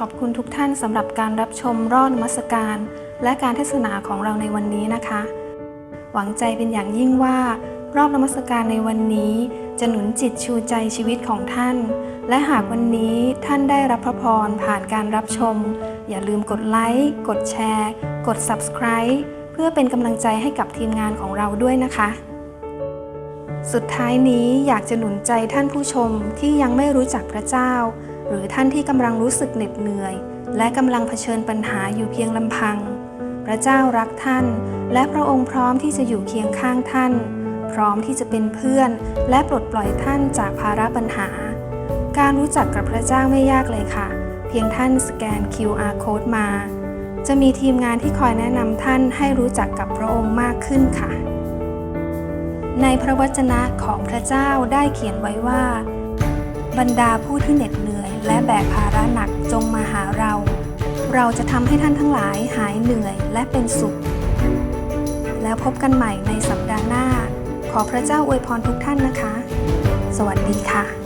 ขอบคุณทุกท่านสำหรับการรับชมรอบนมัสการ และการเทศนาของเราในวันนี้นะคะ หวังใจเป็นอย่างยิ่งว่ารอบนมัสการในวันนี้ จะหนุนจิตชูใจชีวิตของท่าน และหากวันนี้ท่านได้รับพระพรผ่านการรับชม อย่าลืมกดไลค์กดแชร์ กด Subscribe เพื่อเป็นกำลังใจให้กับทีมงานของเราด้วยนะคะ สุดท้ายนี้อยากจะหนุนใจท่านผู้ชมที่ยังไม่รู้จักพระเจ้า หรือท่านที่กำลังรู้สึกเหน็ดเหนื่อย และกำลังเผชิญปัญหาอยู่เพียงลำพัง พระเจ้ารักท่าน และพระองค์พร้อมที่จะอยู่เคียงข้างท่าน พร้อมที่จะเป็นเพื่อน และปลดปล่อยท่านจากภาระปัญหา การรู้จักกับพระเจ้าไม่ยากเลยค่ะ เพียงท่านสแกน QR code มา จะมีทีมงานที่คอยแนะนำท่านให้รู้จักกับพระองค์มากขึ้นค่ะ ในพระวจนะของพระเจ้าได้เขียนไว้ว่า บรรดาผู้ที่เหน็ดเหนื่อย และแบกภาระหนักจงมาหาเรา เราจะทำให้ท่านทั้งหลายหายเหนื่อยและเป็นสุข แล้วพบกันใหม่ในสัปดาห์หน้า ขอพระเจ้าอวยพรทุกท่านนะคะ สวัสดีค่ะ